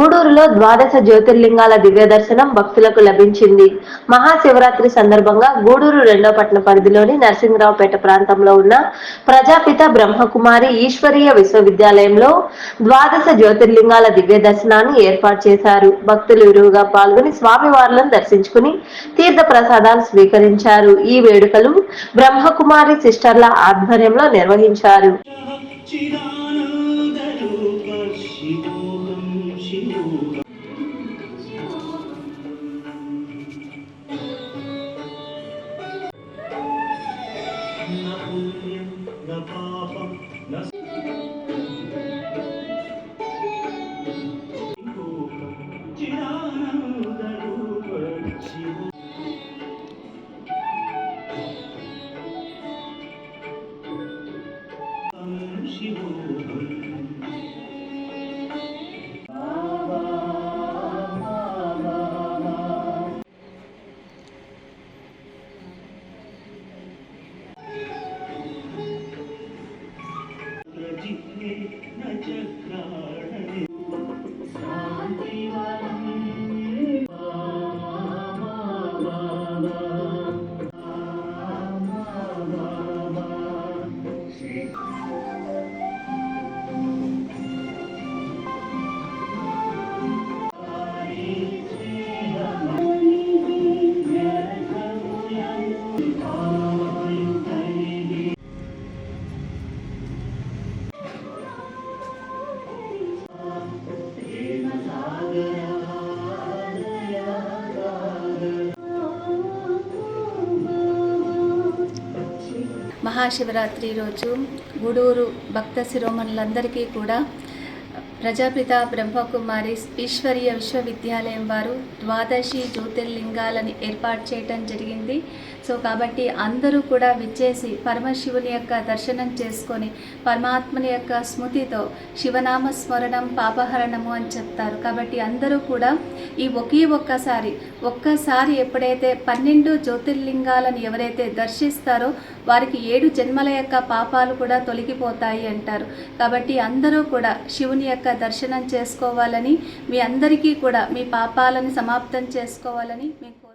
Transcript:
గూడూరులో ద్వాదశ జ్యోతిర్లింగాల దివ్య దర్శనం భక్తులకు లభించింది. మహాశివరాత్రి సందర్భంగా గూడూరు రెండో పట్టణ పరిధిలోని నరసింహరావుపేట ప్రాంతంలో ఉన్న ప్రజాపిత బ్రహ్మకుమారి ఈశ్వరీయ విశ్వవిద్యాలయంలో ద్వాదశ జ్యోతిర్లింగాల దివ్య దర్శనాన్ని ఏర్పాటు చేశారు. భక్తులు విరువుగా పాల్గొని స్వామివార్లను దర్శించుకుని తీర్థ ప్రసాదాలు స్వీకరించారు. ఈ వేడుకలు బ్రహ్మకుమారి సిస్టర్ల ఆధ్వర్యంలో నిర్వహించారు. పాపం చిరానందరూప ಚಕ್ರ మహాశివరాత్రి రోజు గూడూరు భక్త శిరోమణులందరికీ కూడా ప్రజాపిత బ్రహ్మకుమారి ఈశ్వరీయ విశ్వవిద్యాలయం వారు ద్వాదశి జ్యోతిర్లింగాలని ఏర్పాటు చేయటం జరిగింది. సో కాబట్టి అందరూ కూడా విచ్చేసి పరమశివుని యొక్క దర్శనం చేసుకొని పరమాత్మని యొక్క స్మృతితో శివనామ స్మరణం పాపహరణము అని చెప్తారు. కాబట్టి అందరూ కూడా ఈ ఒకే ఒక్కసారి ఒక్కసారి ఎప్పుడైతే పన్నెండు జ్యోతిర్లింగాలను ఎవరైతే దర్శిస్తారో వారికి ఏడు జన్మల యొక్క పాపాలు కూడా తొలగిపోతాయి అంటారు. కాబట్టి అందరూ కూడా శివుని యొక్క దర్శనం చేసుకోవాలని మీ అందరికీ కూడా మీ పాపాలను సమాప్తం చేసుకోవాలని మీకు